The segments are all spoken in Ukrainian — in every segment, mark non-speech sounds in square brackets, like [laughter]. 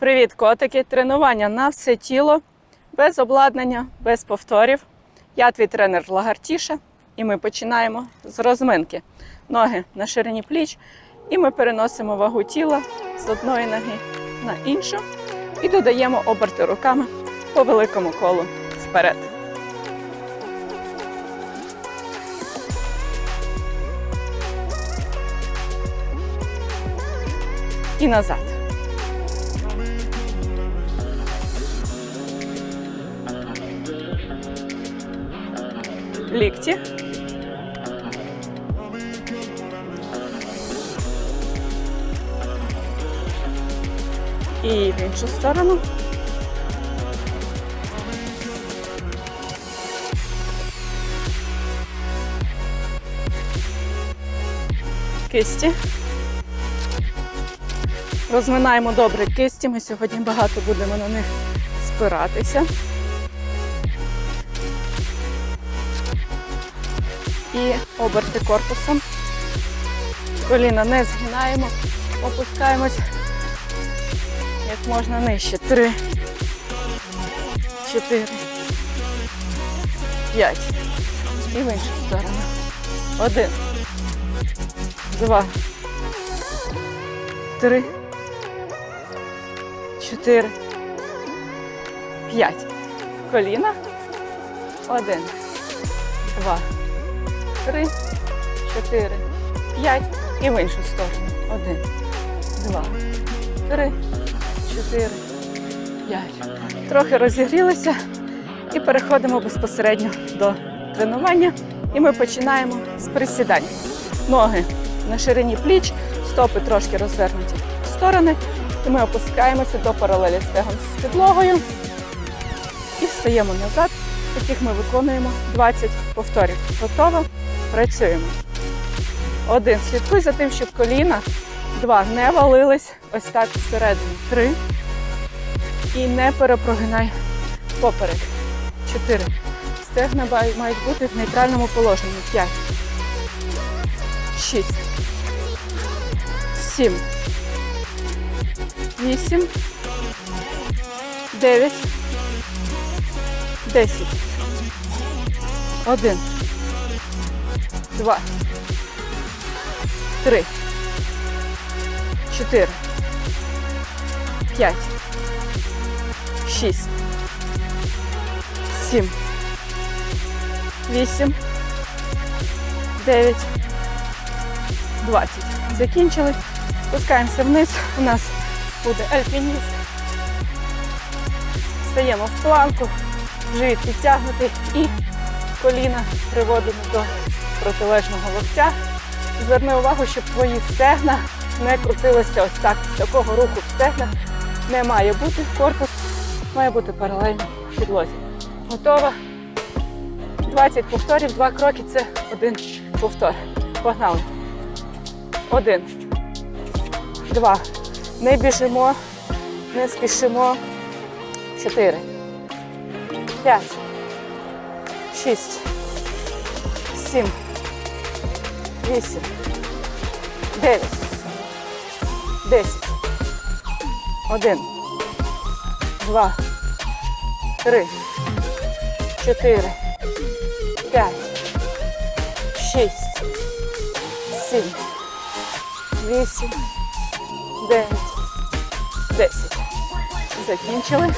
Привіт, котики! Тренування на все тіло, без обладнання, без повторів. Я твій тренер Лагартіша, і ми починаємо з розминки. Ноги на ширині пліч, і ми переносимо вагу тіла з одної ноги на іншу і додаємо оберти руками по великому колу вперед. І назад. Лікті. І в іншу сторону. Кисті. Розминаємо добре кисті. Ми сьогодні багато будемо на них спиратися. І оберти корпусом. Коліна не згинаємо, опускаємось як можна нижче. Три, чотири, п'ять. І в іншу сторону. Один, два, три, чотири, п'ять. Коліна. Один, два три, чотири, п'ять і в іншу сторону. Один, два, три, чотири, п'ять. Трохи розігрілися і переходимо безпосередньо до тренування. І ми починаємо з присідань. Ноги на ширині пліч, стопи трошки розвернуті в сторони. І ми опускаємося до паралелі стегон з підлогою і встаємо назад. Таких ми виконуємо 20 повторів. Готово? Працюємо. Один. Слідкуй за тим, щоб коліна. Два. Не валились ось так всередину. Три. І не перепрогинай поперек. Чотири. Стегна мають бути в нейтральному положенні. П'ять. Шість. Сім. Вісім. Дев'ять. Десять. Один. Два. Три. Чотири. П'ять. Шість. Сім. Вісім. Дев'ять. Двадцять. Закінчили. Спускаємося вниз. У нас буде альпініст. Стаємо в планку. Живіт підтягнутий і коліна приводимо до протилежного локтя. Зверни увагу, щоб твої стегна не крутилися ось так. Такого руху в стегнах не має бути. Корпус має бути паралельно підлозі. Готова. 20 повторів, два кроки це один повтор. Погнали. Один. Два. Не біжимо, не спішимо. Чотири. П'ять. Шість. Сім. Вісім. Дев'ять. Десять. Один. Два. Три. Чотири. П'ять. Шість. Сім. Вісім. Дев'ять. Десять. Закінчили.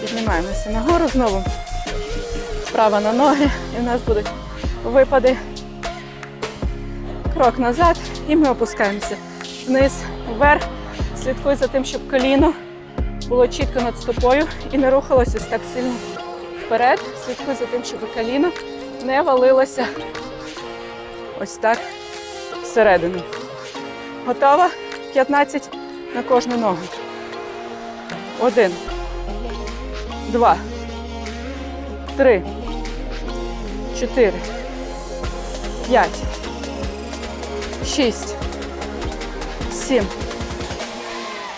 Піднімаємося нагору знову. Справа на ноги. І в нас будуть випади. Крок назад. І ми опускаємося вниз, вверх. Слідкуй за тим, щоб коліно було чітко над стопою і не рухалося так сильно вперед. Слідкуй за тим, щоб коліно не валилося ось так всередину. Готова? 15 на кожну ногу. Один. Два. Три. Чотири. П'ять. Шість. Сім.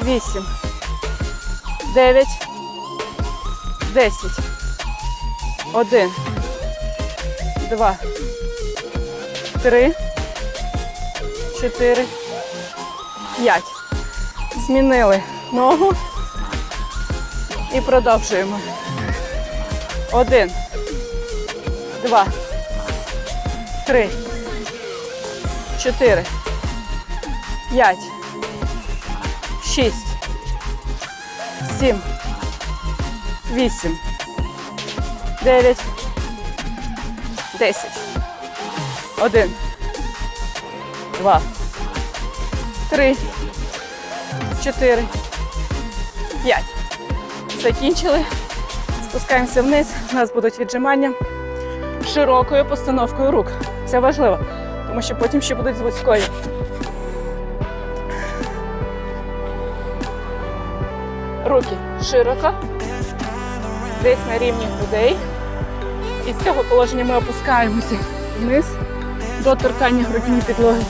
Вісім. Дев'ять. Десять. Один. Два. Три. Чотири. П'ять. Змінили ногу і продовжуємо. Один, два, три, чотири, п'ять, шість, сім, вісім, дев'ять, десять. Один, два, три, чотири, п'ять. Закінчили. Спускаємося вниз. У нас будуть віджимання широкою постановкою рук. Це важливо, тому що потім ще будуть з вузькою. Руки широко, десь на рівні грудей. І з цього положення ми опускаємося вниз до торкання грудні підлоги.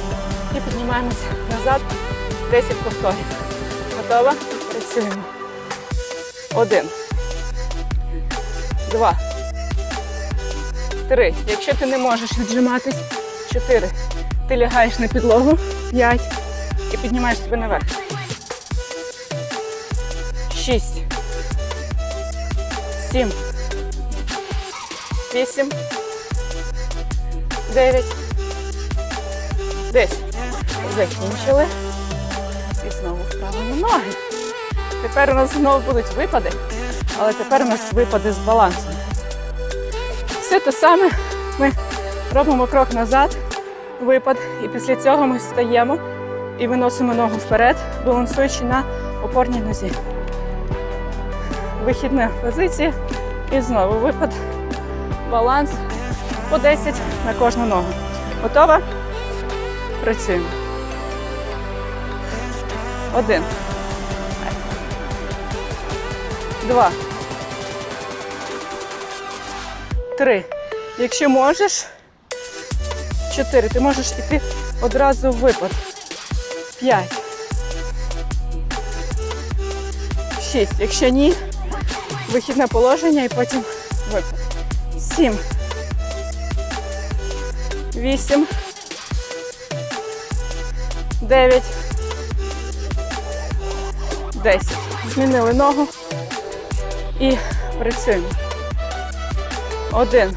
І піднімаємося назад 10 повторів. Готова? Працюємо. Один. Два. Три. Якщо ти не можеш віджиматись, чотири. Ти лягаєш на підлогу. П'ять. І піднімаєш себе наверх. Шість. Сім. Вісім. Дев'ять. Десять. Закінчили. І знову вправимо ноги. Тепер у нас знову будуть випади, але тепер у нас випади з балансом. Все те саме ми робимо крок назад, випад, і після цього ми встаємо і виносимо ногу вперед, балансуючи на опорній нозі. Вихідна позиція і знову випад, баланс по 10 на кожну ногу. Готова? Працюємо. Один. Два. Три. Якщо можеш. Чотири. Ти можеш йти одразу в випад. П'ять. Шість. Якщо ні, вихідне положення і потім випад. Сім. Вісім. Дев'ять. Десять. Змінили ногу і працюємо. Один.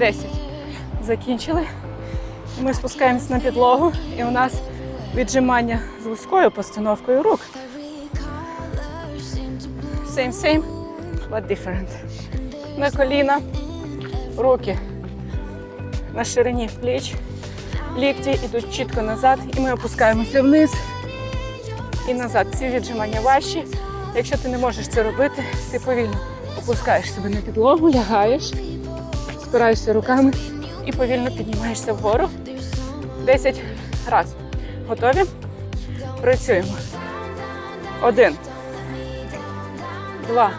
Десять. Закінчили. Ми спускаємось на підлогу, і у нас віджимання з вузькою постановкою рук. Same, same, but different. На коліна, руки на ширині пліч, лікті йдуть чітко назад, і ми опускаємося вниз і назад. Ці віджимання важчі. Якщо ти не можеш це робити, ти повільно опускаєш себе на підлогу, лягаєш, спираєшся руками і повільно піднімаєшся вгору. 10 разів. Готові? Працюємо. Один. Два.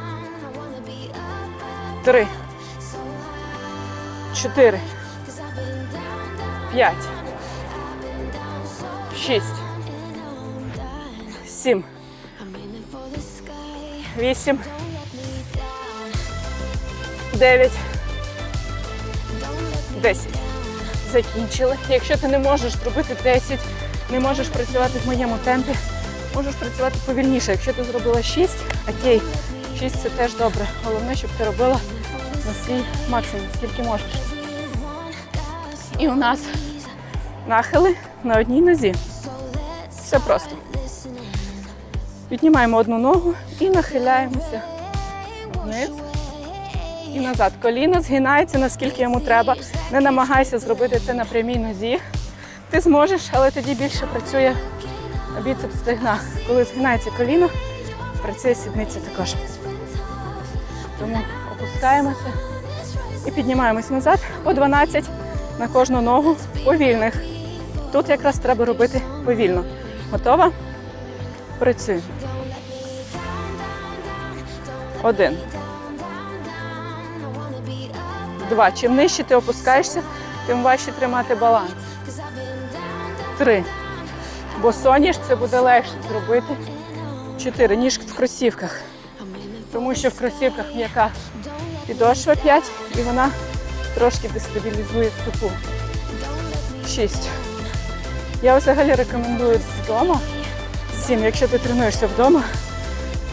Три. Чотири. П'ять. Шість. Сім. Вісім. Дев'ять. Десять. Закінчили. Якщо ти не можеш зробити 10, не можеш працювати в моєму темпі, можеш працювати повільніше. Якщо ти зробила 6, окей, 6 це теж добре. Головне, щоб ти робила на свій максимум, скільки можеш. І у нас нахили на одній нозі. Все просто. Піднімаємо одну ногу і нахиляємося вниз і назад. Коліно згинається, наскільки йому треба. Не намагайся зробити це на прямій нозі. Ти зможеш, але тоді більше працює біцепс стегна. Коли згинається коліно, працює сідниця також. Тому опускаємося і піднімаємось назад по 12 на кожну ногу повільних. Тут якраз треба робити повільно. Готова? Працюємо. Один. Два. Чим нижче ти опускаєшся, тим важче тримати баланс. Три. Бо соніш це буде легше зробити. Чотири. Ніж в кросівках. Тому що в кросівках м'яка підошва 5 і вона трошки дестабілізує стопу. Шість. Я взагалі рекомендую вдома. Сім. Якщо ти тренуєшся вдома,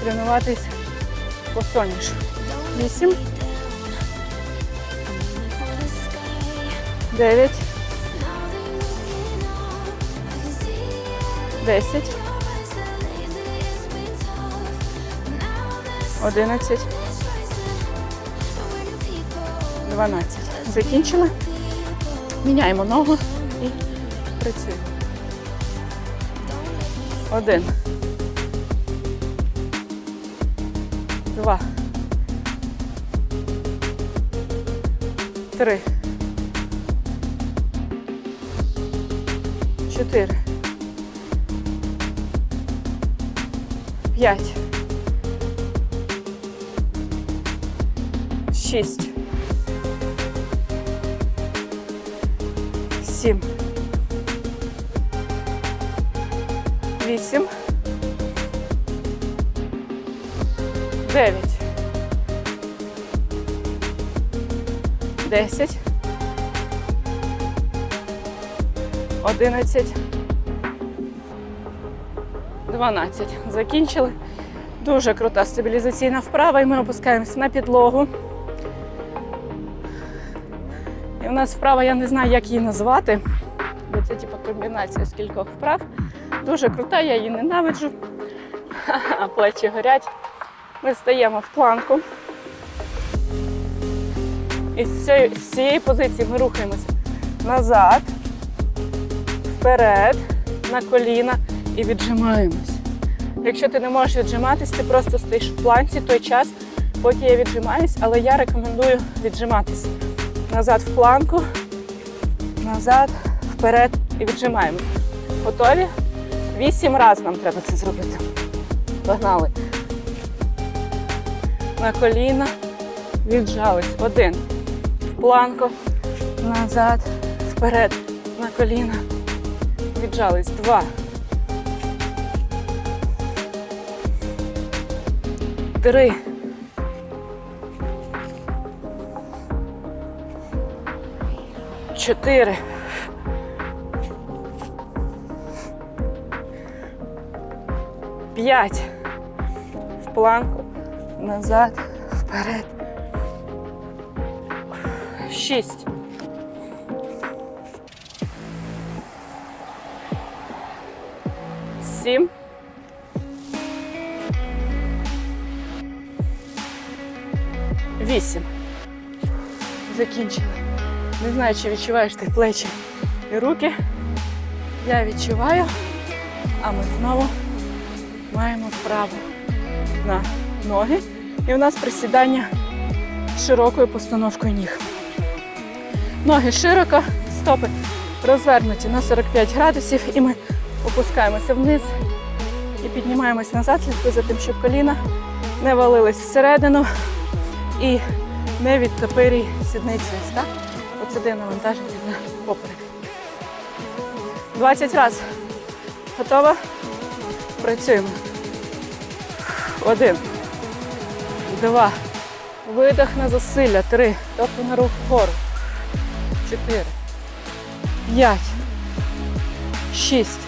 тренуватись по сонішу. Вісім. Дев'ять. Десять. Одинадцять. Дванадцять. Закінчили. Міняємо ногу і працюємо. Один. Два. Три. Чотири. П'ять. Шість. Сім. Вісім. Дев'ять. Десять. Одинадцять. Дванадцять. Закінчили. Дуже крута стабілізаційна вправа, і ми опускаємось на підлогу. І у нас вправа, я не знаю, як її назвати, бо це типу комбінація з кількох вправ. Дуже крута, я її ненавиджу. [laughs] А плечі горять. Ми стаємо в планку. І з цієї, з цієї позиції ми рухаємося назад, вперед, на коліна і віджимаємось. Якщо ти не можеш віджиматись, ти просто стоїш в планці той час, поки я віджимаюсь, але я рекомендую віджиматись. Назад в планку, назад, вперед і віджимаємось. Готові? Вісім разів нам треба це зробити. Погнали. На коліна. Віджались. Один. В планку. Назад. Вперед. На коліна. Віджались. Два. Три. Чотири. П'ять. В планку. Назад. Вперед. Шість. Сім. Вісім. Закінчили. Не знаю, чи відчуваєш ти плечі і руки. Я відчуваю, а ми знову маємо вправу на ноги. І у нас присідання з широкою постановкою ніг. Ноги широко, стопи розвернуті на 45 градусів, і ми опускаємося вниз і піднімаємось назад, слідкуй за тим, щоб коліна не валились всередину і не відтопирій сідниці. От сюди навантажити на поперек. 20 разів. Готова? Працюємо. Один. Два. Видох на засилля. Три. Тобто на рух вгору. Чотири. П'ять. Шість.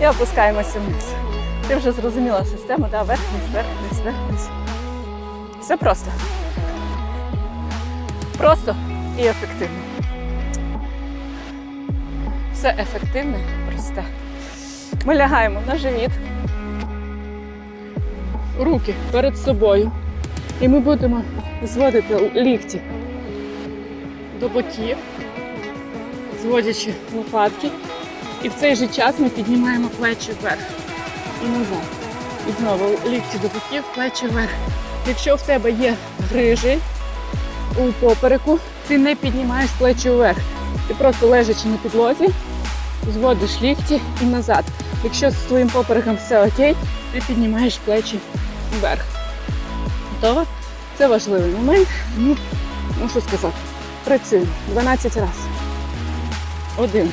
І опускаємося вниз. Ти вже зрозуміла систему, да? Верх, вниз, верх, вниз, верх, вниз. Все просто. Просто і ефективно. Все ефективне, просте. Ми лягаємо на живіт, руки перед собою. І ми будемо зводити лікті до боків, зводячи лопатки. І в цей же час ми піднімаємо плечі вверх і назад. І знову лікті до боків, плечі вверх. Якщо в тебе є грижі у попереку, ти не піднімаєш плечі вверх. Ти просто лежачи на підлозі, зводиш лікті і назад. Якщо з твоїм попереком все окей, ти піднімаєш плечі вверх. Готова? Це важливий момент. Ну, мушу сказати. Працюємо 12 разів. Один.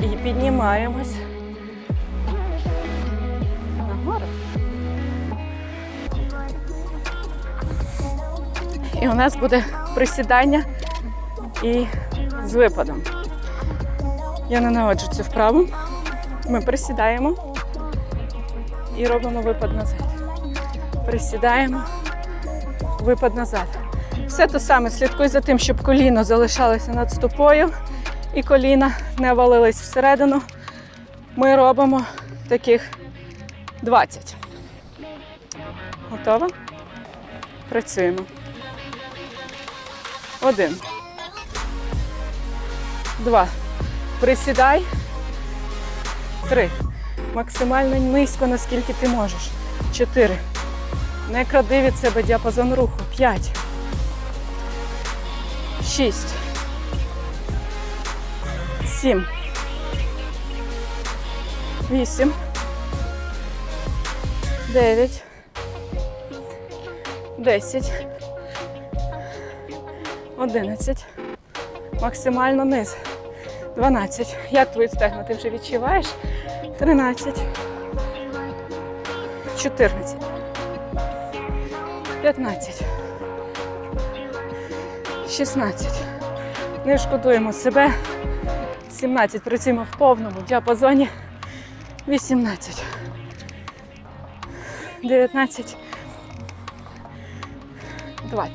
І піднімаємось. Нагору. І у нас буде присідання і з випадом. Я ненавиджу цю вправу. Ми присідаємо і робимо випад назад. Присідаємо, випад назад. Все те саме. Слідкуй за тим, щоб коліно залишалося над стопою і коліна не валились всередину. Ми робимо таких 20. Готово? Працюємо. Один. Два. Присідай. Три. Максимально низько, наскільки ти можеш. Чотири. Не кради від себе діапазон руху. П'ять. Шість. Сім. Вісім. Дев'ять. Десять. Одинадцять. Максимально низ. 12. Як твої стегна ти вже відчуваєш? 13. 14. 15. 16. Не шкодуємо себе. 17. Працюємо в повному діапазоні. 18. 19. 20.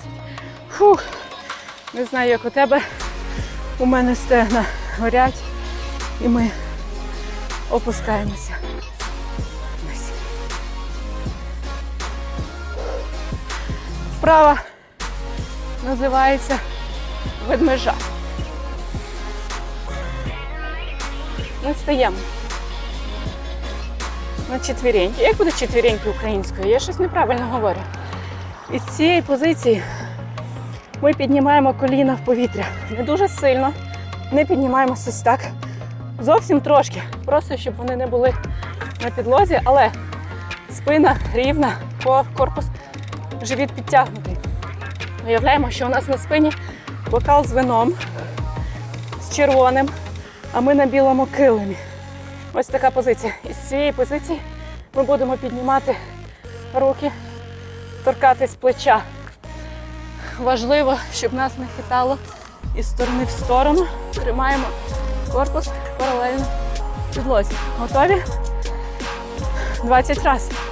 Фух. Не знаю, як у тебе. У мене стегна горять, і ми опускаємося. Вправа називається ведмежа. Ми стаємо на четвіреньки. Як буде четвіреньки українською? Я щось неправильно говорю. Із цієї позиції ми піднімаємо коліна в повітря. Не дуже сильно. Не піднімаємося так. Зовсім трошки. Просто щоб вони не були на підлозі, але спина рівна, корпус, живіт підтягнутий. Уявляємо, що у нас на спині бокал з вином, з червоним, а ми на білому килимі. Ось така позиція. Із цієї позиції ми будемо піднімати руки, торкатись плеча. Важливо, щоб нас не хитало із сторони в сторону. Тримаємо корпус паралельно підлозі. Готові? 20 разів.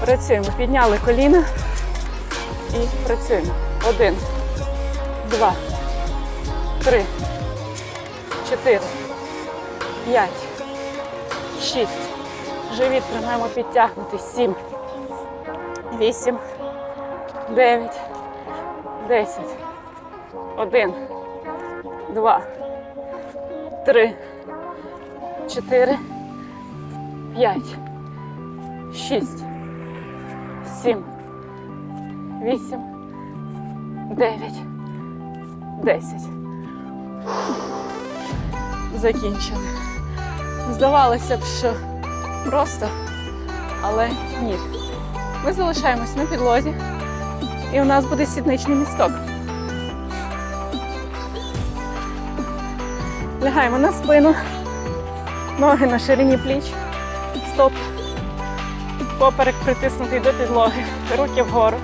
Працюємо. Підняли коліна і працюємо. Один, два, три, чотири, п'ять, шість. Живіт тримаємо підтягнутий. Сім, вісім, дев'ять, десять. Один, два, три, чотири, п'ять, шість, сім, вісім, дев'ять, десять. Закінчили. Здавалося б, що просто, але ні. Ми залишаємось на підлозі, і у нас буде сідничний місток. Лягаємо на спину. Ноги на ширині пліч. Стоп. Поперек притиснутий до підлоги. Руки вгору.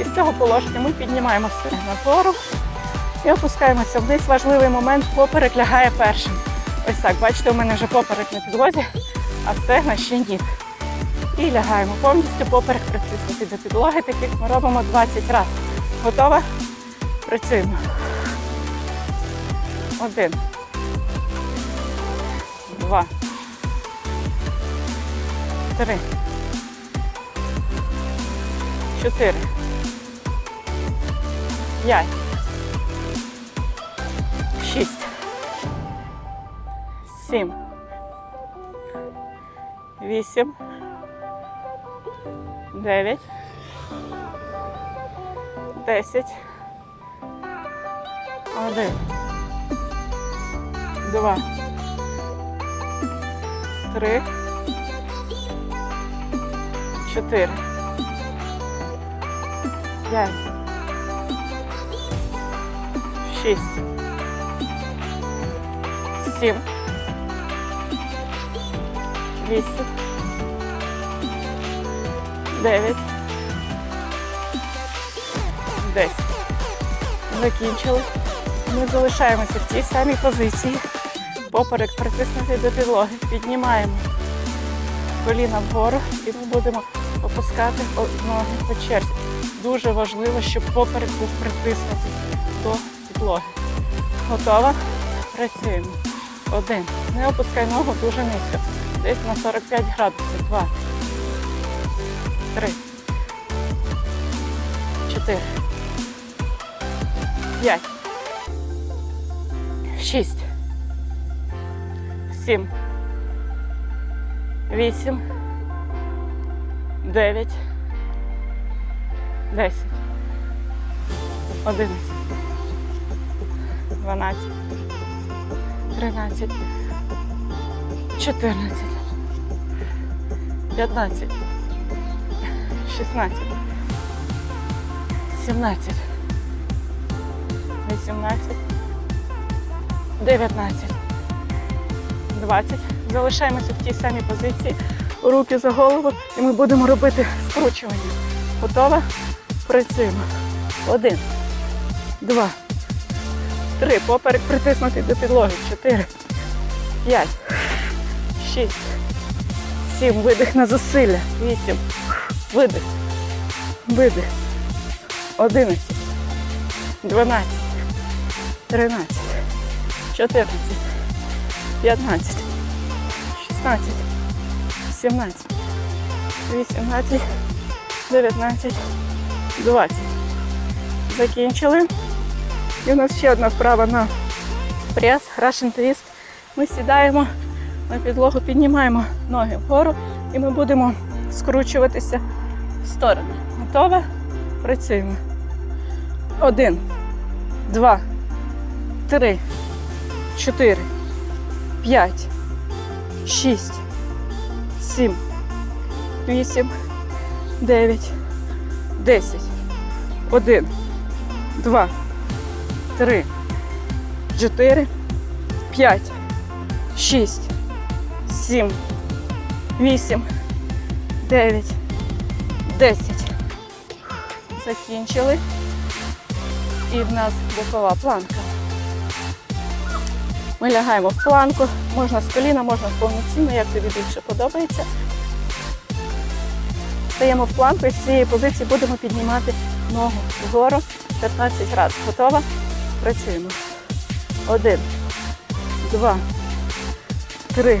І з цього положення ми піднімаємо стегна вгору і опускаємося вниз. Важливий момент. Поперек лягає першим. Ось так, бачите, у мене вже поперек на підлозі, а стегна ще ні. І лягаємо повністю поперек притиснути до підлоги. Таких ми робимо 20 разів. Готова? Працюємо. Один. Два. Три. Чотири. П'ять. Шість. Сім. Вісім. Дев'ять. Десять. Один. Два. Три. Чотири. П'ять. Шість. Сім. Вісім. Дев'ять. Десять. Закінчили. Ми залишаємося в тій самій позиції. Поперек притиснутий до підлоги. Піднімаємо коліна вгору і ми будемо опускати ноги по черзі. Дуже важливо, щоб поперек був притиснутий до підлоги. Готова? Працюємо. Один. Не опускай ногу дуже низько. Десь на 45 градусів. Два. Три. Чотири. П'ять. Шість. Сім. Вісім. Дев'ять. Десять. Одинадцять. Дванадцять. Тринадцять. Чотирнадцять. П'ятнадцять. Шістнадцять. Сімнадцять. Вісімнадцять. Дев'ятнадцять. Двадцять. Залишаємося в тій самій позиції. Руки за голову і ми будемо робити скручування. Готова? Працюємо. Один. Два. Три. Поперек притиснутий до підлоги. Чотири. П'ять. Шість. Сім. Видих на зусилля. Вісім. Видих. Видих. Одинадцять. Дванадцять. Тринадцять. Чотирнадцять. П'ятнадцять. Шістнадцять. Сімнадцять. Вісімнадцять. 19, 20. Закінчили. І у нас ще одна вправа на прес, Russian twist. Ми сідаємо на підлогу, піднімаємо ноги вгору і ми будемо скручуватися в сторони. Готова? Працюємо. Один, два, три, чотири, п'ять, шість, сім, вісім. 9, 10, 1, 2, 3, 4, 5, 6, 7, 8, 9, 10. Закінчили. І в нас бокова планка. Ми лягаємо в планку, можна з коліна, можна повноцінно, як тобі більше подобається. Стаємо в планку і з цієї позиції будемо піднімати ногу вгору 15 разів. Готова? Працюємо. Один, два, три,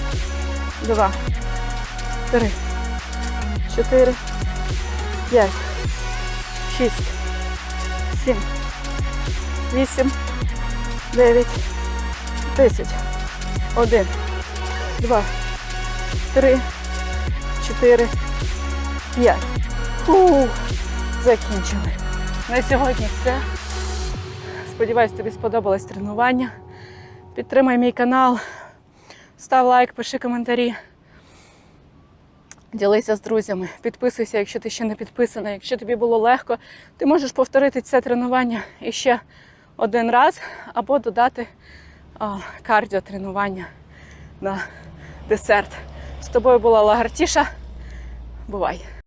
два, три, чотири, п'ять, шість, сім, вісім, дев'ять, десять, Один, два, три, чотири, п'ять. Фух, закінчили. На сьогодні все. Сподіваюсь, тобі сподобалось тренування. Підтримай мій канал, став лайк, пиши коментарі. Ділися з друзями, підписуйся, якщо ти ще не підписаний. Якщо тобі було легко, ти можеш повторити це тренування іще один раз або додати о, кардіотренування на десерт. З тобою була Лагартіша. Бувай!